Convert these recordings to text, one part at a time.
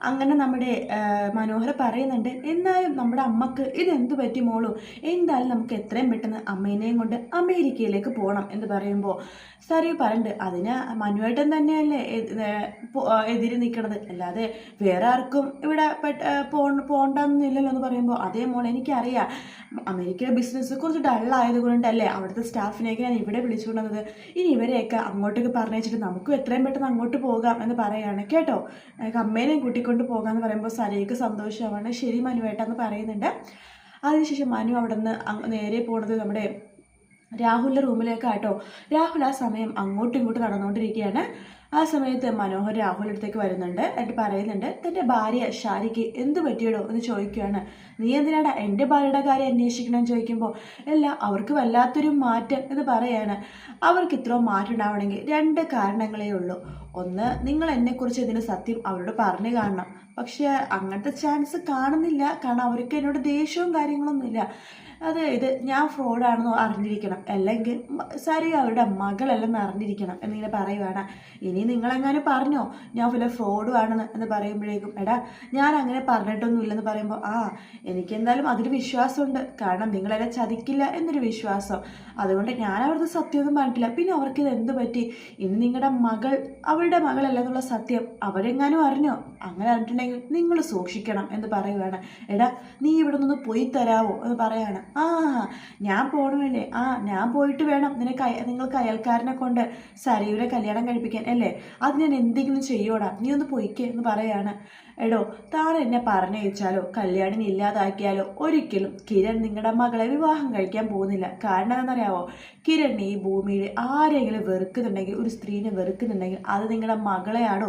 അങ്ങനെ നമ്മുടെ മനോഹർ പറയുന്നുണ്ട് എന്നാലും നമ്മുടെ അമ്മയ്ക്ക് ഇതെന്ത് പറ്റി മോളൂ? എന്തായാലും നമുക്ക് എത്രയും പെട്ടെന്ന് അമ്മേനെയും കൊണ്ട് അമേരിക്കയിലേക്ക് പോകണം എന്ന് പറയുമ്പോൾ സാറി പറയണ്ട് അതിന് മനുവേട്ടൻ തന്നെയല്ലേ എതിര് നിൽക്കണത് അല്ലാതെ വേറെ ആർക്കും ഇവിടെ പോണ്ടെന്നില്ലല്ലോ എന്ന് പറയുമ്പോൾ അതേ മോൾ എനിക്കറിയാം. അമേരിക്കയിലെ ബിസിനസ് കുറച്ച് ഡള്ളായത് കൊണ്ടല്ലേ അവിടുത്തെ സ്റ്റാഫിനെയൊക്കെ ഞാൻ ഇവിടെ വിളിച്ചുകൊണ്ടത് ഇനി ഇവരെയൊക്കെ അങ്ങോട്ടേക്ക് പറഞ്ഞു വെച്ചിട്ട് നമുക്കും എത്രയും പെട്ടെന്ന് അങ്ങോട്ട് പോകാം എന്ന് പറയുകയാണ് കേട്ടോ? അമ്മേനെയും കൂട്ടിക്കൊണ്ട് പോകാമെന്ന് പറയുമ്പോൾ സരയ്ക്ക് സന്തോഷമാണ്. ശരി മനുവേട്ടെന്ന് പറയുന്നുണ്ട്. അതിനുശേഷം മനു അവിടെ നിന്ന് നേരെ പോണത് നമ്മുടെ രാഹുലിന്റെ റൂമിലേക്കാട്ടോ രാഹുൽ ആ സമയം അങ്ങോട്ടും ഇങ്ങോട്ടും നടന്നുകൊണ്ടിരിക്കുകയാണ്. ആ സമയത്ത് മനോഹർ രാഹുൽ അടുത്തേക്ക് വരുന്നുണ്ട്. എന്നിട്ട് പറയുന്നുണ്ട് തന്റെ ഭാര്യ ഷാരിക്ക് എന്ത് പറ്റിയടോ? എന്ന് ചോദിക്കുകയാണ്. നീ എന്തിനാടാ എന്റെ ഭാര്യയുടെ കാര്യം അന്വേഷിക്കണമെന്ന് ചോദിക്കുമ്പോൾ അല്ല അവർക്ക് വല്ലാത്തൊരു മാറ്റം എന്ന് പറയാണ്. അവർക്ക് ഇത്ര മാറ്റം ഉണ്ടാവണമെങ്കിൽ രണ്ട് കാരണങ്ങളേ ഉള്ളൂ. ഒന്ന് നിങ്ങൾ എന്നെക്കുറിച്ച് ഇതിന് സത്യം അവരോട് പറഞ്ഞു കാണണം. പക്ഷേ അങ്ങനത്തെ ചാൻസ് കാണുന്നില്ല. കാരണം അവർക്ക് എന്നോട് ദേഷ്യവും കാര്യങ്ങളൊന്നുമില്ല. അതായത് ഞാൻ ഫ്രോഡാണെന്ന് അറിഞ്ഞിരിക്കണം. അല്ലെങ്കിൽ സാരി അവരുടെ മകളല്ലെന്ന് അറിഞ്ഞിരിക്കണം എന്നിങ്ങനെ പറയുവാണ്. ഇനി നിങ്ങളെങ്ങാനും പറഞ്ഞോ? ഞാൻ വല്ല ഫ്രോഡും ആണെന്ന് എന്ന് പറയുമ്പോഴേക്കും എടാ ഞാൻ അങ്ങനെ പറഞ്ഞിട്ടൊന്നുമില്ലെന്ന് പറയുമ്പോൾ ആ എനിക്ക് എന്തായാലും അതിൽ വിശ്വാസമുണ്ട്. കാരണം നിങ്ങളെന്നെ ചതിക്കില്ല എന്നൊരു വിശ്വാസം. അതുകൊണ്ട് ഞാൻ അവരുടെ സത്യമൊന്നും പറഞ്ഞിട്ടില്ല. പിന്നെ അവർക്ക് ഇത് എന്ത് പറ്റി? ഇനി നിങ്ങളുടെ മകൾ അവരുടെ മകളല്ലെന്നുള്ള സത്യം അവരെങ്ങാനും അറിഞ്ഞോ? അങ്ങനെ അറിഞ്ഞിട്ടുണ്ടെങ്കിൽ നിങ്ങൾ സൂക്ഷിക്കണം എന്ന് പറയുവാണ്. എടാ നീ ഇവിടെ നിന്ന് പോയി തരാവോ എന്ന് പറയാണ്. ആ ഞാൻ പോകണമല്ലേ ആ ഞാൻ പോയിട്ട് വേണം നിനക്ക് നിങ്ങൾക്ക് അയൽക്കാരനെ കൊണ്ട് സരയുടെ കല്യാണം കഴിപ്പിക്കാൻ അല്ലേ? അത് ഞാൻ എന്തെങ്കിലും ചെയ്യോടാ നീ ഒന്ന് പൊയ്ക്കേ എന്ന് പറയാണ്. എടോ താൻ എന്നെ പറഞ്ഞയച്ചാലോ കല്യാണിനെ ഇല്ലാതാക്കിയാലോ? ഒരിക്കലും കിരൺ നിങ്ങളുടെ മകളെ വിവാഹം കഴിക്കാൻ പോകുന്നില്ല. കാരണം എന്താണെന്നറിയാവോ കിരൺ ഈ ഭൂമിയിൽ ആരെങ്കിലും വെറുക്കുന്നുണ്ടെങ്കിൽ ഒരു സ്ത്രീനെ വെറുക്കുന്നുണ്ടെങ്കിൽ അത് നിങ്ങളുടെ മകളെയാണോ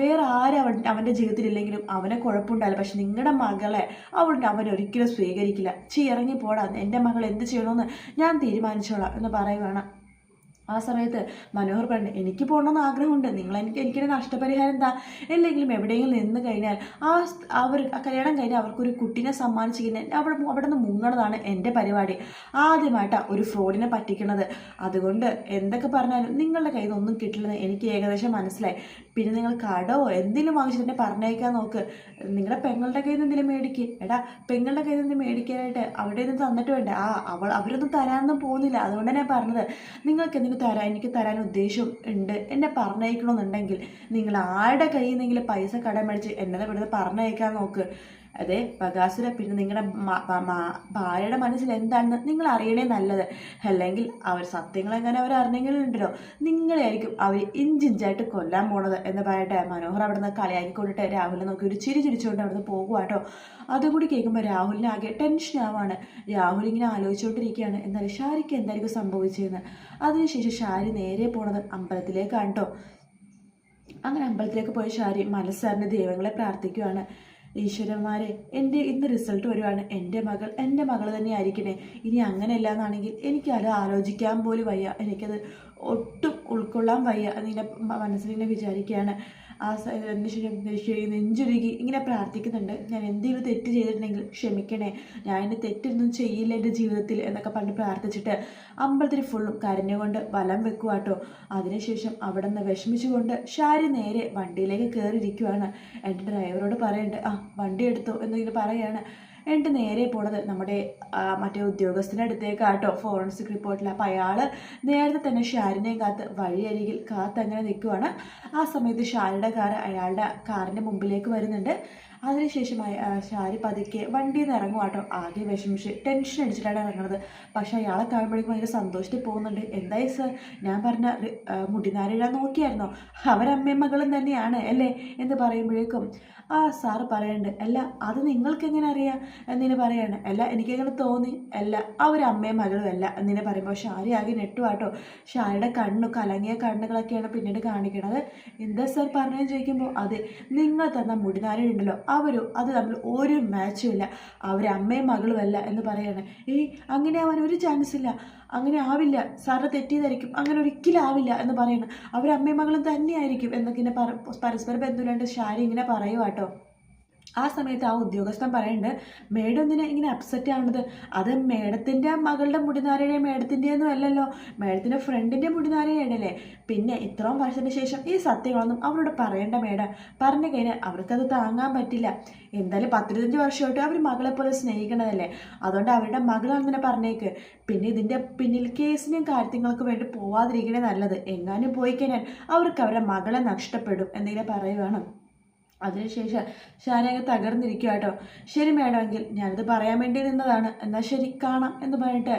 വേറെ ആരും അവൻ അവന്റെ ജീവിതത്തിലില്ലെങ്കിലും അവനെ കുഴപ്പമുണ്ടാവില്ല. പക്ഷെ നിങ്ങളുടെ മകളെ അവളുടെ അവൻ ഒരിക്കലും സ്വീകരിക്കില്ല. ചീ ഇറങ്ങി പോടാ എന്റെ മകൾ എന്ത് ചെയ്യണമെന്ന് ഞാൻ തീരുമാനിച്ചോളാം എന്ന് പറയുവാണ്. ആ സമയത്ത് മനോഹർ പറഞ്ഞു എനിക്ക് പോകണമെന്ന് ആഗ്രഹമുണ്ട്. നിങ്ങൾ എനിക്ക് എനിക്കൊരു നഷ്ടപരിഹാരം എന്താ? ഇല്ലെങ്കിലും എവിടെയെങ്കിലും നിന്ന് കഴിഞ്ഞാൽ ആ അവർ ആ കല്യാണം കഴിഞ്ഞാൽ അവർക്കൊരു കുട്ടീനെ സമ്മാനിച്ച് കഴിഞ്ഞാൽ അവിടെ അവിടെ നിന്ന് മുങ്ങണതാണ് എന്റെ പരിപാടി. ആദ്യമായിട്ടാണ് ഒരു ഫ്രോഡിനെ പറ്റിക്കണത്. അതുകൊണ്ട് എന്തൊക്കെ പറഞ്ഞാലും നിങ്ങളുടെ കയ്യിൽ നിന്നൊന്നും കിട്ടില്ലെന്ന് എനിക്ക് ഏകദേശം മനസ്സിലായി. പിന്നെ നിങ്ങൾ കടമോ എന്തെങ്കിലും വാങ്ങിച്ചിട്ട് പറഞ്ഞേക്കാൻ നോക്ക്. നിങ്ങളുടെ പെങ്ങളുടെ കയ്യിൽ നിന്ന് എന്തെങ്കിലും മേടിക്ക്. എടാ പെങ്ങളുടെ കയ്യിൽ നിന്ന് മേടിക്കാനായിട്ട് അവിടെ നിന്ന് തന്നിട്ട് വേണ്ട? ആ അവൾ അവരൊന്നും തരാനൊന്നും പോകുന്നില്ല. അതുകൊണ്ട് തന്നെ പറഞ്ഞത്. നിങ്ങൾക്ക് എന്തെങ്കിലും തരാൻ എനിക്ക് തരാൻ ഉദ്ദേശം ഉണ്ട്. എന്നെ പറഞ്ഞയക്കണമെന്നുണ്ടെങ്കിൽ നിങ്ങൾ ആരുടെ കയ്യിൽ നിന്നെങ്കിലും പൈസ കടം മേടിച്ച് എന്നെ ഇവിടുന്ന് പറഞ്ഞയക്കാൻ നോക്ക്. അതെ ബകാസുര പിന്നെ നിങ്ങളുടെ ഭാര്യയുടെ മനസ്സിൽ എന്താണെന്ന് നിങ്ങൾ അറിയണേ നല്ലത്. അല്ലെങ്കിൽ അവർ സത്യങ്ങൾ എങ്ങനെ അവർ അറിഞ്ഞെങ്കിലുണ്ടല്ലോ. നിങ്ങളെയായിരിക്കും അവർ ഇഞ്ചിഞ്ചായിട്ട് കൊല്ലാൻ പോണത് എന്ന് പറയട്ടെ. മനോഹർ അവിടെ നിന്ന് കളിയാക്കിക്കൊണ്ടിട്ട് രാഹുലിനെ നോക്കി ഒരു ചിരി ചിരിച്ചുകൊണ്ട് അവിടെ നിന്ന് പോകുവാട്ടോ അതും കൂടി കേൾക്കുമ്പോൾ രാഹുലിനെ ആകെ ടെൻഷൻ ആവാണ്. രാഹുൽ ഇങ്ങനെ ആലോചിച്ചുകൊണ്ടിരിക്കുകയാണ്. എന്നാലും ഷാരിക്ക് എന്തായിരിക്കും സംഭവിച്ചതെന്ന് അതിനുശേഷം ഷാരി നേരെ പോണത് അമ്പലത്തിലേക്കാണ് കേട്ടോ അങ്ങനെ അമ്പലത്തിലേക്ക് പോയ ഷാരി മനസ്സറിഞ്ഞ് ദൈവങ്ങളെ പ്രാർത്ഥിക്കുകയാണ് ഈശ്വരന്മാരെ എന്റെ ഇന്ന് റിസൾട്ട് വരുവാണ്. എന്റെ മകൾ എന്റെ മകൾ തന്നെ ആയിരിക്കണേ ഇനി അങ്ങനെയല്ല എന്നാണെങ്കിൽ എനിക്കത് ആലോചിക്കാൻ പോലും വയ്യ. എനിക്കത് ഒട്ടും ഉൾക്കൊള്ളാൻ വയ്യ. എന്നിങ്ങനെ മനസ്സിലിങ്ങനെ വിചാരിക്കുകയാണ് ആ ശരി- നെഞ്ചുരുകി ഇങ്ങനെ പ്രാർത്ഥിക്കുന്നുണ്ട്. ഞാൻ എന്തെങ്കിലും തെറ്റ് ചെയ്തിട്ടുണ്ടെങ്കിൽ ക്ഷമിക്കണേ. ഞാൻ എന്റെ തെറ്റൊന്നും ചെയ്യില്ല എന്റെ ജീവിതത്തിൽ എന്നൊക്കെ പറഞ്ഞ് പ്രാർത്ഥിച്ചിട്ട് അമ്പലത്തിൽ ഫുള്ളും കരഞ്ഞുകൊണ്ട് വലം വെക്കുവാട്ടോ അതിനുശേഷം അവിടെ നിന്ന് വിഷമിച്ചുകൊണ്ട് ഷാരി നേരെ വണ്ടിയിലേക്ക് കയറിയിരിക്കുവാണ്. എന്റെ ഡ്രൈവറോട് പറയുന്നുണ്ട് ആ വണ്ടി എടുത്തു എന്നിങ്ങനെ പറയാണ്. എന്നിട്ട് നേരെ പോണത് നമ്മുടെ മറ്റേ ഉദ്യോഗസ്ഥന്റെ അടുത്തേക്കാട്ടോ. ഫോറൻസിക് റിപ്പോർട്ടിൽ അപ്പോൾ അയാൾ നേരത്തെ തന്നെ ഷാരിനെയും കാത്ത് വഴിയരികിൽ കാത്ത് അങ്ങനെ നിൽക്കുവാണ് ആ സമയത്ത് ഷാരിയുടെ കാർ അയാളുടെ കാറിന്റെ മുമ്പിലേക്ക് വരുന്നുണ്ട്. അതിനുശേഷം ഷാരി പതുക്കെ വണ്ടിയിൽ നിന്ന് ഇറങ്ങും കേട്ടോ. ആകെ വിഷമിച്ച് ടെൻഷൻ അടിച്ചിട്ടാണ് ഇറങ്ങുന്നത് പക്ഷേ അയാളെ കാണുമ്പോഴേക്കും ഭയങ്കര സന്തോഷത്തിൽ പോകുന്നുണ്ട്. എന്തായി സർ ഞാൻ പറഞ്ഞ മുടിനാരിടാൻ നോക്കിയായിരുന്നോ? അവരമ്മയും മകളും തന്നെയാണ് അല്ലേ? എന്ന് പറയുമ്പോഴേക്കും ആ സാറ് പറയുന്നുണ്ട് അല്ല അത് നിങ്ങൾക്ക് എങ്ങനെ അറിയാം? എന്നിനെ പറയാണ് അല്ല എനിക്കങ്ങനെ തോന്നി. അല്ല അവരമ്മയും മകളും അല്ല. എന്നിനെ പറയുമ്പോൾ ഷാരി ആകെ നെട്ടുവാട്ടോ ഷാരിയുടെ കണ്ണു കലങ്ങിയ കണ്ണുകളൊക്കെയാണ് പിന്നീട് കാണിക്കുന്നത് എന്താ സാർ പറഞ്ഞു ചോദിക്കുമ്പോൾ അതെ നിങ്ങൾ തന്ന മുടിനാരുണ്ടല്ലോ അവരും അത് തമ്മിൽ ഒരു മാച്ചും ഇല്ല. അവരമ്മയും മകളും അല്ല എന്ന് പറയാണ്. ഏയ് അങ്ങനെ ആവാൻ ഒരു ചാൻസ് ഇല്ല. അങ്ങനെ ആവില്ല. സാറിന് തെറ്റിയതായിരിക്കും അങ്ങനെ ഒരിക്കലും ആവില്ല എന്ന് പറയണം. അവരമ്മയും മകളും തന്നെയായിരിക്കും എന്നൊക്കെ ഇങ്ങനെ പരസ്പര ബന്ധമില്ലാണ്ട് ഷാരി ഇങ്ങനെ പറയുവാട്ടോ ആ സമയത്ത് ആ ഉദ്യോഗസ്ഥൻ പറയുന്നുണ്ട് മേഡം എന്തിനാ ഇങ്ങനെ അപ്സെറ്റ് ആവുന്നത്? അത് മേഡത്തിന്റെ മകളുടെ മുടിനാരയുടെ മേഡത്തിന്റെ ഒന്നും അല്ലല്ലോ. മേഡത്തിന്റെ ഫ്രണ്ടിന്റെ മുടിനാരയുണ്ടല്ലേ പിന്നെ ഇത്രയും വർഷത്തിന് ശേഷം ഈ സത്യങ്ങളൊന്നും അവരോട് പറയേണ്ട മേഡം. പറഞ്ഞു കഴിഞ്ഞാൽ അവർക്കത് താങ്ങാൻ പറ്റില്ല. എന്തായാലും പത്തിരുപത്തഞ്ച് വർഷമായിട്ട് അവർ മകളെ പോലെ സ്നേഹിക്കണതല്ലേ. അതുകൊണ്ട് അവരുടെ മകളങ്ങനെ പറഞ്ഞേക്ക്. പിന്നെ ഇതിന്റെ പിന്നിൽ കേസിനും കാര്യങ്ങൾക്ക് വേണ്ടി പോവാതിരിക്കണേ നല്ലത്. എങ്ങാനും പോയി കഴിഞ്ഞാൽ അവർക്ക് അവരുടെ മകളെ നഷ്ടപ്പെടും എന്തെങ്കിലും പറയുവാണ്. അതിനുശേഷം ഷാനങ്ങ് തകർന്നിരിക്കുക കേട്ടോ ശരി മേഡം എങ്കിൽ ഞാനിത് പറയാൻ വേണ്ടി നിന്നതാണ്. എന്നാൽ ശരി കാണാം എന്ന് പറഞ്ഞിട്ട്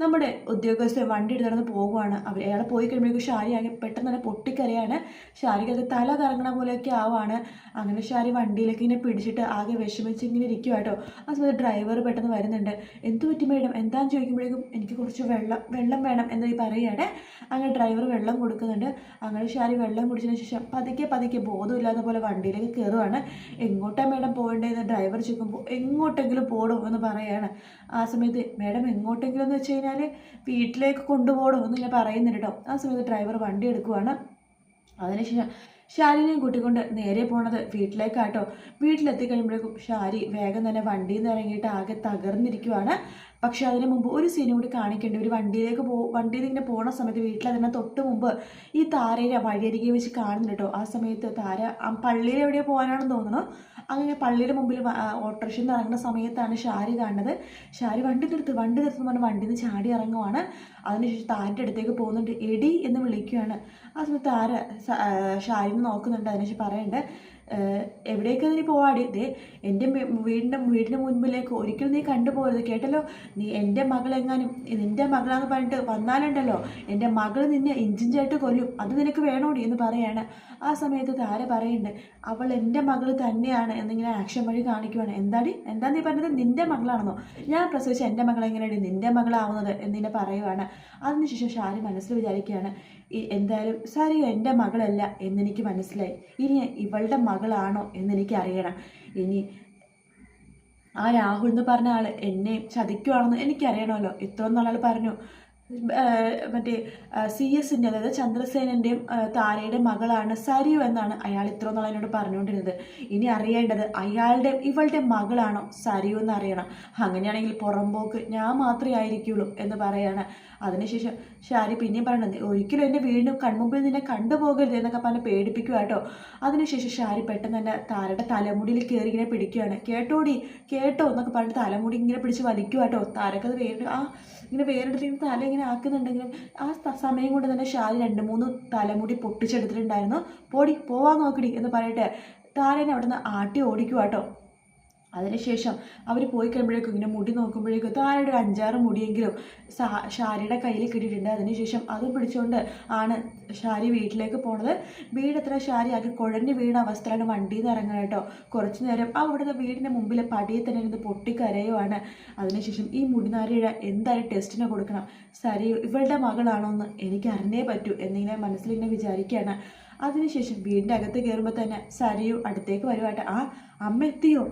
നമ്മുടെ ഉദ്യോഗസ്ഥർ വണ്ടി എടുത്തിടന്ന് പോകുവാണ് അവർ അയാൾ പോയി കഴിയുമ്പോഴേക്കും ഷാരി ആകെ പെട്ടെന്ന് തന്നെ പൊട്ടിക്കരയാണ്. ഷാരിക്ക് അത് തല കറങ്ങണ പോലെയൊക്കെ ആവാണ്. അങ്ങനെ ഷാരി വണ്ടിയിലേക്ക് ഇങ്ങനെ പിടിച്ചിട്ട് ആകെ വിഷമിച്ച് ഇങ്ങനെ ഇരിക്കുക കേട്ടോ ആ സമയത്ത് ഡ്രൈവർ പെട്ടെന്ന് വരുന്നുണ്ട്. എന്ത് പറ്റി മേഡം? എന്താണെന്ന് ചോദിക്കുമ്പോഴേക്കും എനിക്ക് കുറച്ച് വെള്ളം വെള്ളം വേണം എന്ന് പറയുകയാണ്. അങ്ങനെ ഡ്രൈവർ വെള്ളം കൊടുക്കുന്നുണ്ട്. അങ്ങനെ ഷാരി വെള്ളം കുടിച്ചതിന് ശേഷം പതുക്കെ പതുക്കെ ബോധമില്ലാത്ത പോലെ വണ്ടിയിലേക്ക് കയറുവാണ്. എങ്ങോട്ടാണ് മേഡം പോകേണ്ടതെന്ന്? ഡ്രൈവർ ചോദിക്കുമ്പോൾ എങ്ങോട്ടെങ്കിലും പോടും എന്ന് പറയുകയാണ്. ആ സമയത്ത് മേഡം എങ്ങോട്ടെങ്കിലും എന്ന് വെച്ച് കഴിഞ്ഞാൽ വീട്ടിലേക്ക് കൊണ്ടുപോകണം എന്ന് ഞാൻ പറയുന്നുണ്ട് കേട്ടോ ആ സമയത്ത് ഡ്രൈവർ വണ്ടി എടുക്കുവാണ്. അതിനുശേഷം ഷാരിനെയും കൂട്ടിക്കൊണ്ട് നേരെ പോണത് വീട്ടിലേക്കാട്ടോ. വീട്ടിലെത്തി കഴിയുമ്പോഴേക്കും ഷാരി വേഗം തന്നെ വണ്ടിയിൽ നിന്ന് ഇറങ്ങിയിട്ട് ആകെ തകർന്നിരിക്കുവാണ്. പക്ഷെ അതിന് മുമ്പ് ഒരു സീനും കൂടി കാണിക്കേണ്ടി. ഒരു വണ്ടിയിലേക്ക് പോ വണ്ടിയിൽ ഇങ്ങനെ പോണ സമയത്ത് വീട്ടിൽ അതിനെ തൊട്ട് മുമ്പ് ഈ താരയെ വഴിയരികെ വെച്ച് കാണുന്നുണ്ട് കേട്ടോ ആ സമയത്ത് താര ആ പള്ളിയിൽ എവിടെയോ പോകാനാണെന്ന് തോന്നുന്നു. അങ്ങനെ പള്ളിയുടെ മുമ്പിൽ ഓട്ടോറിക്ഷയിൽ നിന്ന് ഇറങ്ങുന്ന സമയത്താണ് ഷാരി കാണുന്നത് ഷാരി വണ്ടി നിർത്ത് വണ്ടി നിർത്തുന്ന പറഞ്ഞ് വണ്ടിയിൽ നിന്ന് ചാടി ഇറങ്ങുവാണ്. അതിനുശേഷം താരന്റെ അടുത്തേക്ക് പോകുന്നുണ്ട്. എടി എന്ന് വിളിക്കുകയാണ് ആ സമയത്ത് താര ഷാരി നോക്കുന്നുണ്ട്. അതിനുശേഷം പറയുന്നുണ്ട് എവിടേക്കാണ് നീ പോവാടി? ദേ എന്റെ വീടിന്റെ വീടിന്റെ മുൻപിലേക്ക് ഒരിക്കലും നീ കണ്ടുപോകരുത്. കേട്ടല്ലോ? നീ എന്റെ മകളെങ്ങാനും നിന്റെ മകളാന്ന് പറഞ്ഞിട്ട് വന്നാലുണ്ടല്ലോ. എന്റെ മകൾ നിന്നെ ഇഞ്ചിഞ്ചായിട്ട് കൊല്ലും. അത് നിനക്ക് വേണോടി എന്ന് പറയാണ്. ആ സമയത്ത് താര പറയുന്നുണ്ട് അവൾ എന്റെ മകൾ തന്നെയാണ് എന്നിങ്ങനെ ആക്ഷൻ വഴി കാണിക്കുവാണ്. എന്താടി? എന്താ നീ പറഞ്ഞത്? നിന്റെ മകളാണെന്നോ? ഞാൻ പ്രസവിച്ച എന്റെ മകളെങ്ങനെയാണ് നിന്റെ മകളാവുന്നത്? എന്നിങ്ങനെ പറയുവാണ്. അതിനുശേഷം ഷാരി മനസ്സിൽ വിചാരിക്കുകയാണ് എന്തായാലും സാരി എന്റെ മകളല്ല എന്നെനിക്ക് മനസ്സിലായി. ഇനി ഇവളുടെ മകളാണോ എന്നെനിക്ക് അറിയണം. ഇനി ആ രാഹുൽ എന്ന് പറഞ്ഞ ആൾ എന്നെ ചതിക്കുവാണെന്ന് എനിക്കറിയണമല്ലോ. ഇത്രയെന്നുള്ള ആൾ പറഞ്ഞു. മറ്റേ സി എസിന്റെ അതായത് ചന്ദ്രസേനന്റെയും താരയുടെ മകളാണ് സരിയു എന്നാണ് അയാൾ ഇത്ര നാൾ എന്നോട് പറഞ്ഞുകൊണ്ടിരുന്നത്. ഇനി അറിയേണ്ടത് അയാളുടെ ഇവളുടെ മകളാണോ സരിയു എന്ന് അറിയണം. അങ്ങനെയാണെങ്കിൽ പുറംപോക്ക് ഞാൻ മാത്രമേ ആയിരിക്കുള്ളൂ എന്ന് പറയാണ്. അതിനുശേഷം ഷാരി പിന്നെയും പറയണത് ഒരിക്കലും എന്റെ വീണ്ടും കൺമുമ്പിൽ നിന്നെ കണ്ടുപോകരുത് എന്നൊക്കെ പറഞ്ഞ് പേടിപ്പിക്കുക കേട്ടോ. അതിനുശേഷം ഷാരി പെട്ടെന്ന് തന്നെ താരയുടെ തലമുടിയിൽ കയറി ഇങ്ങനെ പിടിക്കുകയാണ് കേട്ടോടി കേട്ടോ എന്നൊക്കെ പറഞ്ഞിട്ട് തലമുടി ഇങ്ങനെ പിടിച്ച് വലിക്കുക കേട്ടോ. താരക്കത് വേറെ ആ ഇങ്ങനെ വേറെടുത്തിങ്ങനെ തല ഇങ്ങനെ ആക്കുന്നുണ്ടെങ്കിലും ആ സമയം കൊണ്ട് തന്നെ ഷാലി രണ്ട് മൂന്ന് തലമുടി പൊട്ടിച്ചെടുത്തിട്ടുണ്ടായിരുന്നു. പോടി പോവാൻ നോക്കടി എന്ന് പറഞ്ഞിട്ട് താരനെ അവിടെ നിന്ന് ആട്ടി ഓടിക്കുക കേട്ടോ അതിനുശേഷം അവർ പോയി കഴിയുമ്പോഴേക്കും ഇങ്ങനെ മുടി നോക്കുമ്പോഴേക്കും താഴെ ഒരു അഞ്ചാറ് മുടിയെങ്കിലും സാ ഷാരിയുടെ കയ്യിൽ കിട്ടിയിട്ടുണ്ട്. അതിനുശേഷം അത് പിടിച്ചുകൊണ്ട് ആണ് ഷാരി വീട്ടിലേക്ക് പോണത്. വീടെത്ര ഷാരി ആക്കി കുഴഞ്ഞു വീണ അവസ്ഥയിലാണ് വണ്ടിയിൽ നിന്ന് ഇറങ്ങുക കേട്ടോ കുറച്ച് നേരം അവിടുത്തെ വീടിന്റെ മുമ്പിലെ പടിയിൽ തന്നെ ഇരുന്ന് പൊട്ടിക്കരയുവാണ്. അതിനുശേഷം ഈ മുടിനാരിയുടെ എന്തായാലും ടെസ്റ്റിന് കൊടുക്കണം. സരി ഇവളുടെ മകളാണോ എന്ന് എനിക്ക് അറിഞ്ഞേ പറ്റൂ എന്നിങ്ങനെ മനസ്സിലിങ്ങനെ വിചാരിക്കുകയാണ്. അതിനുശേഷം വീടിന്റെ അകത്ത് കയറുമ്പോൾ തന്നെ സരിയു അടുത്തേക്ക് വരുവായിട്ട് ആ അമ്മ എത്തിയോ?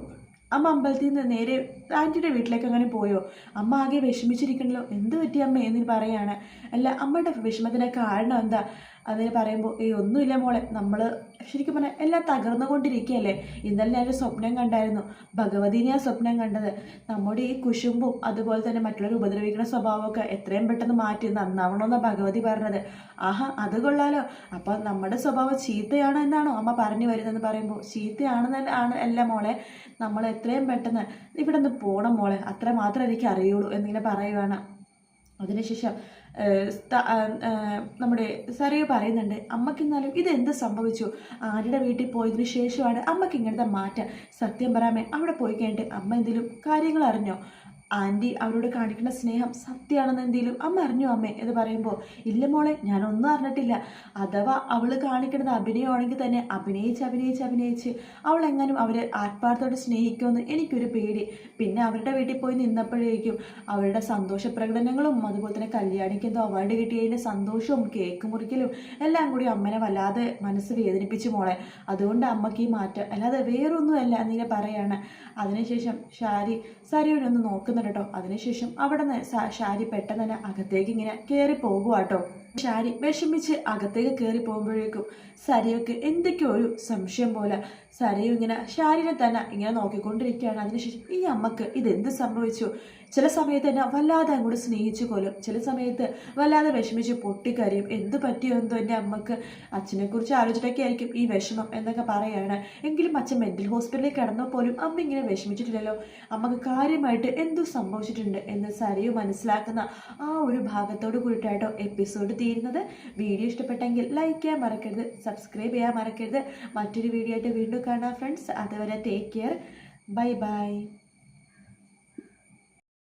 അമ്മ അമ്പലത്തിൽ നിന്ന് നേരെ ആന്റിയുടെ വീട്ടിലേക്ക് അങ്ങനെ പോയോ? അമ്മ ആകെ വിഷമിച്ചിരിക്കണല്ലോ. എന്ത് പറ്റി അമ്മ എന്ന് പറയാണ്. അല്ല അമ്മയുടെ വിഷമത്തിന്റെ കാരണം എന്താ? അതിന് പറയുമ്പോൾ ഈ ഒന്നുമില്ല മോളെ. നമ്മൾ ശരിക്കും പറഞ്ഞാൽ എല്ലാം തകർന്നുകൊണ്ടിരിക്കുകയല്ലേ? ഇന്നലെ ഞാനൊരു സ്വപ്നം കണ്ടായിരുന്നു. ഭഗവതിനെ ആ സ്വപ്നം കണ്ടത്. നമ്മുടെ ഈ കുശുമ്പും അതുപോലെ തന്നെ മറ്റുള്ളവർ ഉപദ്രവിക്കുന്ന സ്വഭാവമൊക്കെ എത്രയും പെട്ടെന്ന് മാറ്റി നന്നാവണമെന്നാണ് ഭഗവതി പറഞ്ഞത്. ആഹാ അത് കൊള്ളാലോ. അപ്പം നമ്മുടെ സ്വഭാവം ചീത്തയാണ് എന്നാണോ അമ്മ പറഞ്ഞു വരുന്നതെന്ന് പറയുമ്പോൾ ചീത്തയാണെന്ന് ആണ് അല്ല മോളെ. നമ്മൾ എത്രയും പെട്ടെന്ന് ഇവിടെ നിന്ന് പോകണം മോളെ. അത്ര മാത്രമേ എനിക്ക് അറിയുള്ളൂ എന്നിങ്ങനെ പറയുവാണ്. അതിനുശേഷം നമ്മുടെ സറിയ പറയുന്നുണ്ട് അമ്മക്കെന്നാലും ഇതെന്ത് സംഭവിച്ചു? ആരുടെ വീട്ടിൽ പോയതിന് ശേഷമാണ് അമ്മയ്ക്ക് ഇങ്ങനത്തെ മാറ്റം. സത്യം പറയാമേ അവിടെ പോയി കഴിഞ്ഞിട്ട് അമ്മ എന്തെങ്കിലും കാര്യങ്ങൾ അറിഞ്ഞോ? ആന്റി അവരോട് കാണിക്കുന്ന സ്നേഹം സത്യമാണെന്ന് എന്തെങ്കിലും അമ്മ അറിഞ്ഞു അമ്മേ എന്ന് പറയുമ്പോൾ ഇല്ല മോളെ ഞാനൊന്നും അറിഞ്ഞിട്ടില്ല. അഥവാ അവൾ കാണിക്കുന്നത് അഭിനയമാണെങ്കിൽ തന്നെ അഭിനയിച്ച് അഭിനയിച്ച് അഭിനയിച്ച് അവൾ എങ്ങാനും അവരെ ആത്മാർത്ഥത്തോടെ സ്നേഹിക്കുമെന്ന് എനിക്കൊരു പേടി. പിന്നെ അവരുടെ വീട്ടിൽ പോയി നിന്നപ്പോഴേക്കും അവരുടെ സന്തോഷ പ്രകടനങ്ങളും അതുപോലെ തന്നെ കല്യാണിക്ക് എന്തോ അവാർഡ് കിട്ടിയതിന്റെ സന്തോഷവും കേക്ക് മുറിക്കലും എല്ലാം കൂടി അമ്മനെ വല്ലാതെ മനസ്സ് വേദനിപ്പിച്ചു മോളെ. അതുകൊണ്ട് അമ്മയ്ക്ക് ഈ മാറ്റം അല്ലാതെ വേറൊന്നുമല്ല എന്നിങ്ങനെ പറയാണ്. അതിനുശേഷം ഷാരി സരിയോനൊന്ന് നോക്കുന്നുണ്ട് കേട്ടോ അതിനുശേഷം അവിടെ നിന്ന് ഷാരി പെട്ടെന്ന് തന്നെ അകത്തേക്ക് ഇങ്ങനെ കയറി പോകുക കേട്ടോ ഷാരി വിഷമിച്ച് അകത്തേക്ക് കയറി പോകുമ്പോഴേക്കും സരയൊക്കെ എന്തൊക്കെയോ ഒരു സംശയം പോലെ. സരയു ഇങ്ങനെ ഷാരിനെ തന്നെ ഇങ്ങനെ നോക്കിക്കൊണ്ടിരിക്കുകയാണ്. അതിനുശേഷം ഈ അമ്മയ്ക്ക് ഇതെന്ത് സംഭവിച്ചു? ചില സമയത്ത് എന്നെ വല്ലാതെ അങ്ങോട്ട് സ്നേഹിച്ചു കൊല്ലും. ചില സമയത്ത് വല്ലാതെ വിഷമിച്ച് പൊട്ടിക്കരയും. എന്ത് പറ്റിയോ എന്തോ എന്റെ അമ്മയ്ക്ക്. അച്ഛനെക്കുറിച്ച് ആലോചിച്ചിട്ടൊക്കെ ആയിരിക്കും ഈ വിഷമം എന്നൊക്കെ പറയുകയാണ്. എങ്കിലും അച്ഛൻ മെന്റൽ ഹോസ്പിറ്റലിൽ കിടന്നോ പോലും അമ്മ ഇങ്ങനെ വിഷമിച്ചിട്ടില്ലല്ലോ. അമ്മയ്ക്ക് കാര്യമായിട്ട് എന്തു സംഭവിച്ചിട്ടുണ്ട് എന്ന് സരയു മനസ്സിലാക്കുന്ന ആ ഒരു ഭാഗത്തോട് കൂടിയിട്ടായിട്ടോ എപ്പിസോഡ് തീരുന്നത് വീഡിയോ ഇഷ്ടപ്പെട്ടെങ്കിൽ ലൈക്ക് ചെയ്യാൻ മറക്കരുത് സബ്സ്ക്രൈബ് ചെയ്യാൻ മറക്കരുത്. മറ്റൊരു വീഡിയോ ആയിട്ട് വീണ്ടും കാണാം ഫ്രണ്ട്സ് അതുവരെ ടേക്ക് കെയർ ബൈ ബൈ